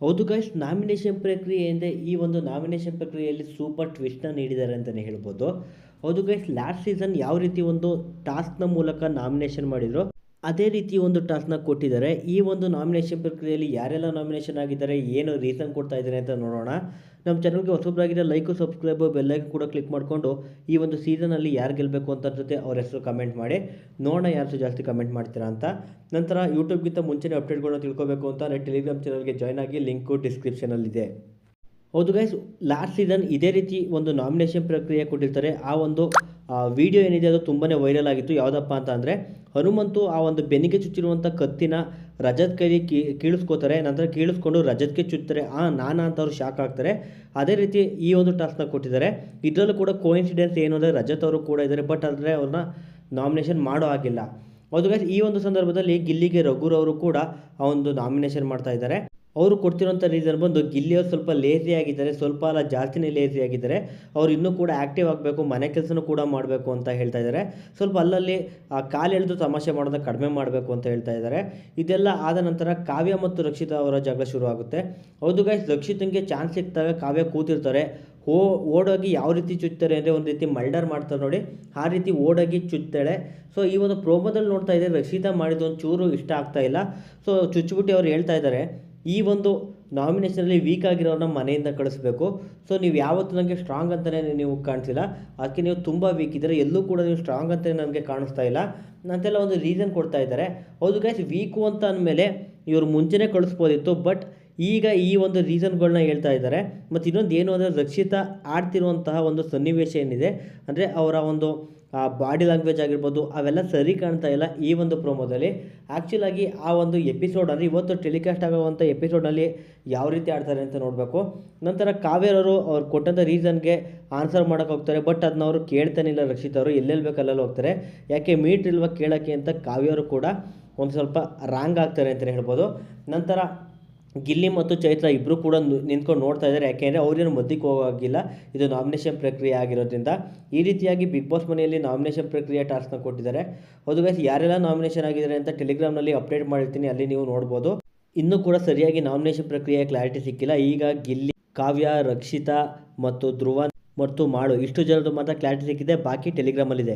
ಹೌದು guys nomination ಪ್ರಕ್ರಿಯೆಯಿಂದ ಈ ಒಂದು ನಾಮಿನೇಷನ್ ಪ್ರಕ್ರಿಯೆಯಲ್ಲಿ ಸೂಪರ್ ಟ್ವಿಸ್ಟ್ನ ನೀಡಿದ್ದಾರೆ ಅಂತಲೇ ಹೇಳ್ಬೋದು. ಹೌದು ಗೈಸ್ ಲಾಸ್ಟ್ ಸೀಸನ್ ಯಾವ ರೀತಿ ಒಂದು ಟಾಸ್ಕ್ನ ಮೂಲಕ ನಾಮಿನೇಷನ್ ಮಾಡಿದ್ರು? ಅದೇ ರೀತಿ ಒಂದು ಟಾಸ್ಕ್ನ ಕೊಟ್ಟಿದ್ದಾರೆ. ಈ ಒಂದು ನಾಮಿನೇಷನ್ ಪ್ರಕ್ರಿಯೆಯಲ್ಲಿ ಯಾರೆಲ್ಲ ನಾಮಿನೇಷನ್ ಆಗಿದ್ದಾರೆ, ಏನು ರೀಸನ್ ಕೊಡ್ತಾ ಇದ್ದಾರೆ ಅಂತ ನೋಡೋಣ. ನಮ್ಮ ಚಾನಲ್ಗೆ ಹೊಸಬ್ರಾಗಿರೋ ಲೈಕು ಸಬ್ಸ್ಕ್ರೈಬು ಬೆಲ್ಲೈಕನ್ ಕೂಡ ಕ್ಲಿಕ್ ಮಾಡಿಕೊಂಡು ಈ ಒಂದು ಸೀಸನಲ್ಲಿ ಯಾರು ಗೆಲ್ಲಬೇಕು ಅಂತ ಜೊತೆ ಅವ್ರ ಹೆಸರು ಕಮೆಂಟ್ ಮಾಡಿ. ನೋಡೋಣ ಯಾರು ಜಾಸ್ತಿ ಕಮೆಂಟ್ ಮಾಡ್ತೀರಾ ಅಂತ. ನಂತರ ಯೂಟ್ಯೂಬ್ಗಿಂತ ಮುಂಚೆನೇ ಅಪ್ಡೇಟ್ಗಳನ್ನ ತಿಳ್ಕೊಬೇಕು ಅಂತ ಟೆಲಿಗ್ರಾಮ್ ಚಾನಲ್ಗೆ ಜಾಯ್ನ್ ಆಗಿ ಲಿಂಕು ಡಿಸ್ಕ್ರಿಪ್ಷನಲ್ಲಿದೆ ಹೌದು ಗೈಸ್ ಲಾಸ್ಟ್ ಸೀಸನ್ ಇದೇ ರೀತಿ ಒಂದು ನಾಮಿನೇಷನ್ ಪ್ರಕ್ರಿಯೆ ಕೊಟ್ಟಿರ್ತಾರೆ. ಆ ಒಂದು ವಿಡಿಯೋ ಏನಿದೆ ಅದು ತುಂಬಾ ವೈರಲ್ ಆಗಿತ್ತು. ಯಾವುದಪ್ಪ ಅಂತ ಅಂದರೆ, ಹನುಮಂತು ಆ ಒಂದು ಬೆನ್ನಿಗೆ ಚುಚ್ಚಿರುವಂಥ ಕತ್ತಿನ ರಜತ್ ಕೈಲಿ ಕೀ, ಕೀಳಿಸ್ಕೋತಾರೆ. ನಂತರ ಕೀಳಿಸ್ಕೊಂಡು ರಜತ್ಗೆ ಚುತ್ತಾರೆ ಆ ನಾನಾ ಅಂತ ಅವರು ಶಾಕ್ ಆಗ್ತಾರೆ. ಅದೇ ರೀತಿ ಈ ಒಂದು ಟಾಸ್ಕ್ನ ಕೊಟ್ಟಿದ್ದಾರೆ. ಇದರಲ್ಲೂ ಕೂಡ ಕೋಇನ್ಸಿಡೆನ್ಸ್ ಏನು ಅಂದರೆ ರಜತ್ ಅವರು ಕೂಡ ಇದ್ದಾರೆ. ಬಟ್ ಆದರೆ ಅವ್ರನ್ನ ನಾಮಿನೇಷನ್ ಮಾಡೋ ಆಗಿಲ್ಲ ಹೌದು ಗೈಸ್ ಈ ಒಂದು ಸಂದರ್ಭದಲ್ಲಿ ಗಿಲ್ಲಿಗೆ ರಘುರವರು ಕೂಡ ಆ ಒಂದು ನಾಮಿನೇಷನ್ ಮಾಡ್ತಾ ಇದ್ದಾರೆ. ಅವರು ಕೊಡ್ತಿರೋಂಥ ರೀಸನ್ ಬಂದು ಗಿಲ್ಲಿಯವ್ರು ಸ್ವಲ್ಪ ಲೇಸಿ ಆಗಿದ್ದಾರೆ, ಸ್ವಲ್ಪ ಅಲ್ಲ ಜಾಸ್ತಿನೇ ಲೇಸಿ ಆಗಿದ್ದಾರೆ. ಅವ್ರು ಇನ್ನೂ ಕೂಡ ಆ್ಯಕ್ಟಿವ್ ಆಗಬೇಕು, ಮನೆ ಕೆಲಸನೂ ಕೂಡ ಮಾಡಬೇಕು ಅಂತ ಹೇಳ್ತಾ ಇದ್ದಾರೆ. ಸ್ವಲ್ಪ ಅಲ್ಲಲ್ಲಿ ಕಾಲು ಎಳೆದು ತಮಾಷೆ ಮಾಡೋದನ್ನ ಕಡಿಮೆ ಮಾಡಬೇಕು ಅಂತ ಹೇಳ್ತಾ ಇದ್ದಾರೆ. ಇದೆಲ್ಲ ಆದ ನಂತರ ಕಾವ್ಯ ಮತ್ತು ರಕ್ಷಿತಾ ಅವರ ಜಗಳ ಶುರು ಆಗುತ್ತೆ ಹೌದು ಗೈಸ್ ರಕ್ಷಿತಂಗೆ ಚಾನ್ಸ್ ಸಿಕ್ಕಿದಾಗ ಕಾವ್ಯ ಕೂತಿರ್ತಾರೆ. ಹೋ, ಓಡೋಗಿ ಯಾವ ರೀತಿ ಚುಚ್ತಾರೆ ಅಂದರೆ ಒಂದು ರೀತಿ ಮಲ್ಡರ್ ಮಾಡ್ತಾರೆ ನೋಡಿ. ಆ ರೀತಿ ಓಡೋಗಿ ಚುಚ್ತಾಳೆ. ಸೊ ಈ ಒಂದು ಪ್ರೋಮೋದಲ್ಲಿ ನೋಡ್ತಾ ಇದ್ದಾರೆ ರಕ್ಷಿತಾ ಮಾಡಿದ ಒಂದು ಚೂರು ಇಷ್ಟ ಆಗ್ತಾ ಇಲ್ಲ. ಸೊ ಚುಚ್ಚಿಬಿಟ್ಟು ಅವ್ರು ಹೇಳ್ತಾ ಇದ್ದಾರೆ ಈ ಒಂದು ನಾಮಿನೇಷನಲ್ಲಿ ವೀಕ್ ಆಗಿರೋರನ್ನ ಮನೆಯಿಂದ ಕಳಿಸ್ಬೇಕು. ಸೊ ನೀವು ಯಾವತ್ತೂ ನನಗೆ ಸ್ಟ್ರಾಂಗ್ ಅಂತಲೇ ನೀವು ಕಾಣಿಸಿಲ್ಲ. ಅದಕ್ಕೆ ನೀವು ತುಂಬ ವೀಕ್ ಇದ್ದರೆ. ಎಲ್ಲೂ ಕೂಡ ನೀವು ಸ್ಟ್ರಾಂಗ್ ಅಂತಲೇ ನನಗೆ ಕಾಣಿಸ್ತಾ ಇಲ್ಲ. ಅಂತೆಲ್ಲ ಒಂದು ರೀಸನ್ ಕೊಡ್ತಾ ಇದ್ದಾರೆ. ಹೌದು ಗೈಸ್ ವೀಕು ಅಂತ ಅಂದಮೇಲೆ ಇವರು ಮುಂಚೆನೇ ಕಳಿಸ್ಬೋದಿತ್ತು ಬಟ್ ಈಗ ಈ ಒಂದು ರೀಸನ್ಗಳನ್ನ ಹೇಳ್ತಾ ಇದ್ದಾರೆ. ಮತ್ತು ಇನ್ನೊಂದು ಏನು ಅಂದರೆ ರಕ್ಷಿತಾ ಆಡ್ತಿರುವಂತಹ ಒಂದು ಸನ್ನಿವೇಶ ಏನಿದೆ ಅಂದರೆ ಅವರ ಒಂದು ಬಾಡಿ ಲ್ಯಾಂಗ್ವೇಜ್ ಆಗಿರ್ಬೋದು ಅವೆಲ್ಲ ಸರಿ ಕಾಣ್ತಾ ಇಲ್ಲ ಈ ಒಂದು ಪ್ರೋಮೋದಲ್ಲಿ. ಆ್ಯಕ್ಚುಲಾಗಿ ಆ ಒಂದು ಎಪಿಸೋಡ್ ಅಂದರೆ ಇವತ್ತು ಟೆಲಿಕಾಸ್ಟ್ ಆಗುವಂಥ ಎಪಿಸೋಡ್ನಲ್ಲಿ ಯಾವ ರೀತಿ ಆಡ್ತಾರೆ ಅಂತ ನೋಡಬೇಕು. ನಂತರ ಕಾವೇರವರು ಅವ್ರು ಕೊಟ್ಟಂಥ ರೀಸನ್ಗೆ ಆನ್ಸರ್ ಮಾಡೋಕೆ ಹೋಗ್ತಾರೆ ಬಟ್ ಅದನ್ನ ಅವರು ಕೇಳ್ತಾನೆ ಇಲ್ಲ ರಕ್ಷಿತ್ ಅವರು, ಎಲ್ಲೆಲ್ಲಿ ಬೇಕಲ್ಲೆಲ್ಲ ಹೋಗ್ತಾರೆ. ಯಾಕೆ ಮೀಟ್ ಇಲ್ವಾ ಕೇಳೋಕ್ಕೆ ಅಂತ ಕಾವ್ಯವರು ಕೂಡ ಒಂದು ಸ್ವಲ್ಪ ರಾಂಗ್ ಆಗ್ತಾರೆ ಅಂತಲೇ ಹೇಳ್ಬೋದು. ನಂತರ ಗಿಲ್ಲಿ ಮತ್ತು ಚೈತ್ರ ಇಬ್ಬರು ಕೂಡ ನಿಂತ್ಕೊಂಡು ನೋಡ್ತಾ ಇದ್ದಾರೆ ಯಾಕೆಂದರೆ ಅವ್ರೇನು ಮದ್ದಿಗೆ ಹೋಗೋಗಿಲ್ಲ ಇದು ನಾಮಿನೇಷನ್ ಪ್ರಕ್ರಿಯೆ ಆಗಿರೋದ್ರಿಂದ. ಈ ರೀತಿಯಾಗಿ ಬಿಗ್ ಬಾಸ್ ಮನೆಯಲ್ಲಿ ನಾಮಿನೇಷನ್ ಪ್ರಕ್ರಿಯೆ ಟಾಸ್ಕ್ನ ಕೊಟ್ಟಿದ್ದಾರೆ. ಹೌದು ಗೈಸ್ ಯಾರೆಲ್ಲ ನಾಮಿನೇಷನ್ ಆಗಿದ್ದಾರೆ ಅಂತ ಟೆಲಿಗ್ರಾಮ್ನಲ್ಲಿ ಅಪ್ಡೇಟ್ ಮಾಡಿರ್ತೀನಿ. ಅಲ್ಲಿ ನೀವು ನೋಡ್ಬೋದು. ಇನ್ನೂ ಕೂಡ ಸರಿಯಾಗಿ ನಾಮಿನೇಷನ್ ಪ್ರಕ್ರಿಯೆ ಕ್ಲಾರಿಟಿ ಸಿಕ್ಕಿಲ್ಲ. ಈಗ ಗಿಲ್ಲಿ, ಕಾವ್ಯ, ರಕ್ಷಿತಾ ಮತ್ತು ಧ್ರುವ ಮತ್ತು ಮಾಡು, ಇಷ್ಟು ಜನರು ಮಾತ್ರ ಕ್ಲಾರಿಟಿ ಸಿಕ್ಕಿದೆ. ಬಾಕಿ ಟೆಲಿಗ್ರಾಮಲ್ಲಿದೆ